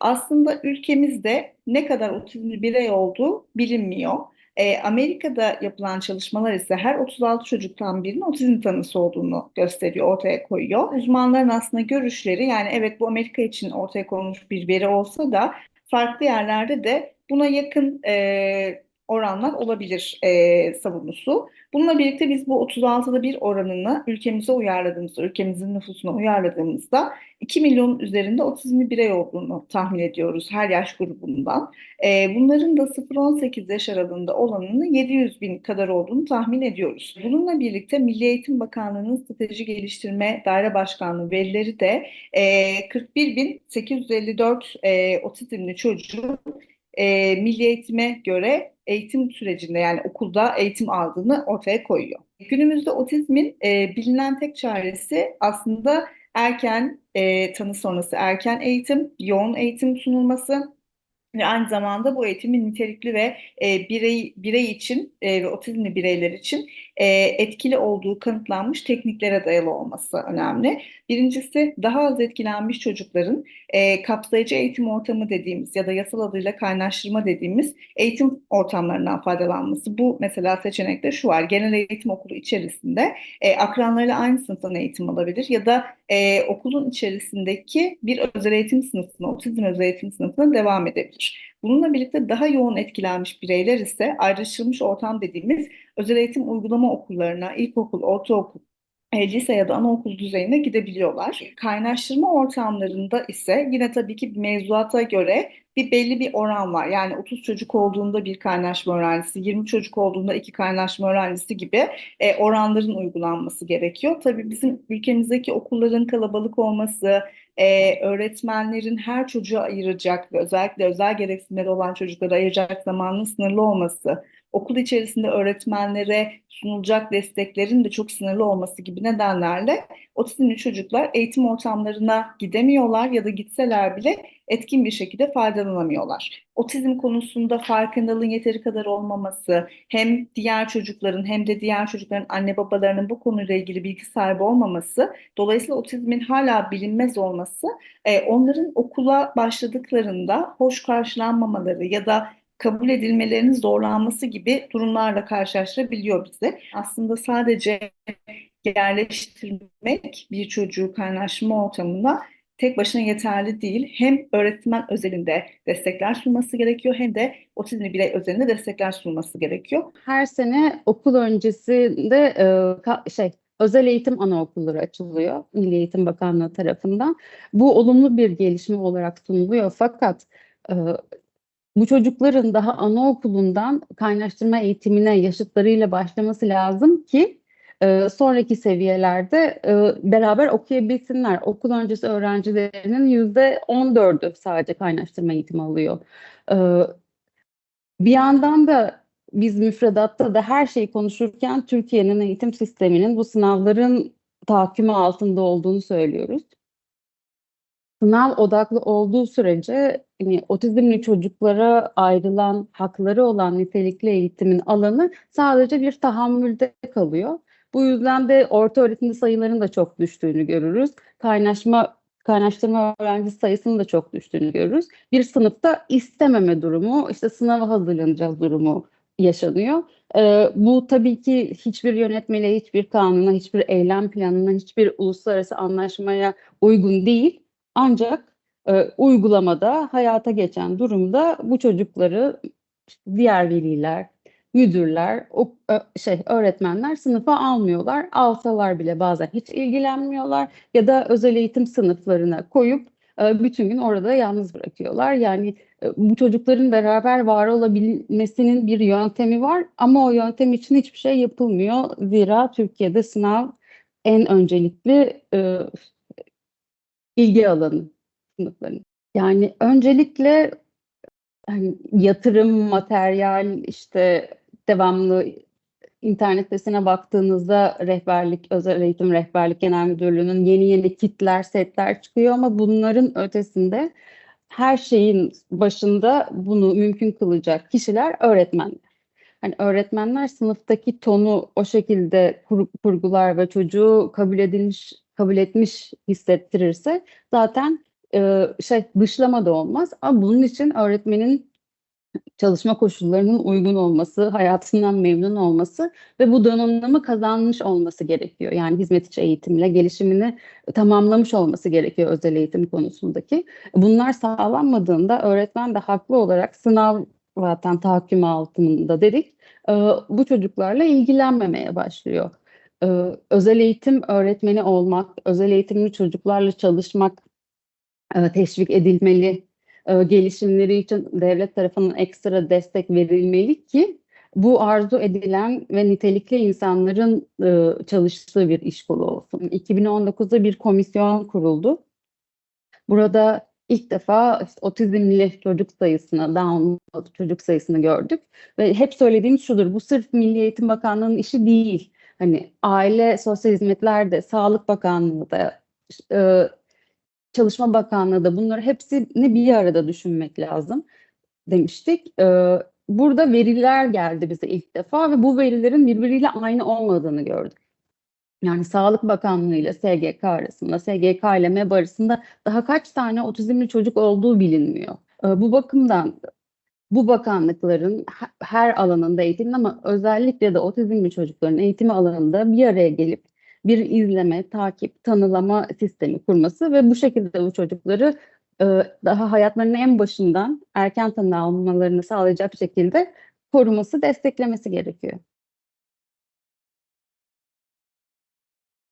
aslında ülkemizde ne kadar otizmli birey olduğu bilinmiyor. E, Amerika'da yapılan çalışmalar ise her 36 çocuktan birinin otizm tanısı olduğunu gösteriyor, ortaya koyuyor. Uzmanların aslında görüşleri yani evet bu Amerika için ortaya konmuş bir veri olsa da farklı yerlerde de buna yakın e, oranlar olabilir e, savunusu. Bununla birlikte biz bu 36'da bir oranını ülkemize uyarladığımızda, ülkemizin nüfusuna uyarladığımızda 2 milyonun üzerinde otizmli birey olduğunu tahmin ediyoruz her yaş grubundan. E, bunların da 0-18 yaş aralığında olanını 700 bin kadar olduğunu tahmin ediyoruz. Bununla birlikte Milli Eğitim Bakanlığı'nın Strateji Geliştirme Daire Başkanlığı verileri de e, 41.854 e, otizmli çocuğun e, milli eğitime göre eğitim sürecinde yani okulda eğitim aldığını ortaya koyuyor. Günümüzde otizmin e, bilinen tek çaresi aslında erken e, tanı sonrası erken eğitim, yoğun eğitim sunulması ve aynı zamanda bu eğitimin nitelikli ve e, birey birey için e, ve otizmli bireyler için e, etkili olduğu kanıtlanmış tekniklere dayalı olması önemli. Birincisi daha az etkilenmiş çocukların e, kapsayıcı eğitim ortamı dediğimiz ya da yasal adıyla kaynaştırma dediğimiz eğitim ortamlarından faydalanması. Bu mesela seçenekte şu var. Genel eğitim okulu içerisinde e, akranlarıyla aynı sınıftan eğitim alabilir ya da e, okulun içerisindeki bir özel eğitim sınıfına, otizm özel eğitim sınıfına devam edebilir. Bununla birlikte daha yoğun etkilenmiş bireyler ise ayrıştırılmış ortam dediğimiz özel eğitim uygulama okullarına, ilkokul, ortaokul, e, lise ya da anaokul düzeyine gidebiliyorlar. Kaynaştırma ortamlarında ise yine tabii ki mevzuata göre bir belli bir oran var. Yani 30 çocuk olduğunda bir kaynaşma öğrencisi, 20 çocuk olduğunda iki kaynaşma öğrencisi gibi e, oranların uygulanması gerekiyor. Tabii bizim ülkemizdeki okulların kalabalık olması, e, öğretmenlerin her çocuğa ayıracak ve özellikle özel gereksinimleri olan çocuklara ayıracak zamanın sınırlı olması, okul içerisinde öğretmenlere sunulacak desteklerin de çok sınırlı olması gibi nedenlerle otizmli çocuklar eğitim ortamlarına gidemiyorlar ya da gitseler bile etkin bir şekilde faydalanamıyorlar. Otizm konusunda farkındalığın yeteri kadar olmaması, hem diğer çocukların hem de diğer çocukların anne babalarının bu konuyla ilgili bilgi sahibi olmaması, dolayısıyla otizmin hala bilinmez olması, e, onların okula başladıklarında hoş karşılanmamaları ya da kabul edilmelerinin zorlanması gibi durumlarla karşılaştırabiliyor bizi. Aslında sadece yerleştirmek bir çocuğu kaynaşma ortamında tek başına yeterli değil. Hem öğretmen özelinde destekler sunması gerekiyor hem de otizmli birey özelinde destekler sunması gerekiyor. Her sene okul öncesinde e, şey özel eğitim anaokulları açılıyor Milli Eğitim Bakanlığı tarafından. Bu olumlu bir gelişme olarak sunuluyor fakat e, bu çocukların daha anaokulundan kaynaştırma eğitimine yaşıtlarıyla başlaması lazım ki e, sonraki seviyelerde e, beraber okuyabilsinler. Okul öncesi öğrencilerinin yüzde on dördü sadece kaynaştırma eğitimi alıyor. E, bir yandan da biz müfredatta da her şeyi konuşurken Türkiye'nin eğitim sisteminin bu sınavların tahakkümü altında olduğunu söylüyoruz sınav odaklı olduğu sürece hani, otizmli çocuklara ayrılan hakları olan nitelikli eğitimin alanı sadece bir tahammülde kalıyor. Bu yüzden de orta öğretimde sayıların da çok düştüğünü görürüz. Kaynaşma kaynaştırma öğrenci sayısının da çok düştüğünü görürüz. Bir sınıfta istememe durumu, işte sınava hazırlanacağız durumu yaşanıyor. Ee, bu tabii ki hiçbir yönetmeliğe, hiçbir kanuna, hiçbir eylem planına, hiçbir uluslararası anlaşmaya uygun değil. Ancak e, uygulamada hayata geçen durumda bu çocukları diğer veliler, müdürler, o, şey öğretmenler sınıfa almıyorlar. Alsalar bile bazen hiç ilgilenmiyorlar ya da özel eğitim sınıflarına koyup e, bütün gün orada yalnız bırakıyorlar. Yani e, bu çocukların beraber var olabilmesinin bir yöntemi var ama o yöntem için hiçbir şey yapılmıyor. Zira Türkiye'de sınav en öncelikli e, ilgi alanı sınıfların. Yani öncelikle hani yatırım, materyal, işte devamlı internet sitesine baktığınızda rehberlik, özel eğitim rehberlik genel müdürlüğünün yeni yeni kitler, setler çıkıyor ama bunların ötesinde her şeyin başında bunu mümkün kılacak kişiler öğretmenler. Hani öğretmenler sınıftaki tonu o şekilde kur, kurgular ve çocuğu kabul edilmiş kabul etmiş hissettirirse zaten e, şey dışlama da olmaz. Ama bunun için öğretmenin çalışma koşullarının uygun olması, hayatından memnun olması ve bu donanımı kazanmış olması gerekiyor. Yani hizmet içi eğitimle gelişimini tamamlamış olması gerekiyor özel eğitim konusundaki. Bunlar sağlanmadığında öğretmen de haklı olarak sınav zaten tahakküm altında dedik. e, Bu çocuklarla ilgilenmemeye başlıyor. E, Özel eğitim öğretmeni olmak, özel eğitimli çocuklarla çalışmak e, teşvik edilmeli. E, Gelişimleri için devlet tarafından ekstra destek verilmeli ki bu arzu edilen ve nitelikli insanların e, çalıştığı bir iş kolu olsun. 2019'da bir komisyon kuruldu. Burada ilk defa işte otizmli çocuk sayısını, Down çocuk sayısını gördük. Ve hep söylediğimiz şudur, bu sırf Milli Eğitim Bakanlığı'nın işi değil. Hani Aile Sosyal Hizmetler de, Sağlık Bakanlığı da, e, Çalışma Bakanlığı da bunları hepsini bir arada düşünmek lazım demiştik. E, burada veriler geldi bize ilk defa ve bu verilerin birbiriyle aynı olmadığını gördük. Yani Sağlık Bakanlığı ile SGK arasında, SGK ile MEB arasında daha kaç tane otizmli çocuk olduğu bilinmiyor. E, bu bakımdan bu bakanlıkların he- her alanında eğitim ama özellikle de otizmli çocukların eğitimi alanında bir araya gelip bir izleme, takip, tanılama sistemi kurması ve bu şekilde bu çocukları e, daha hayatlarının en başından erken tanı almalarını sağlayacak şekilde koruması, desteklemesi gerekiyor.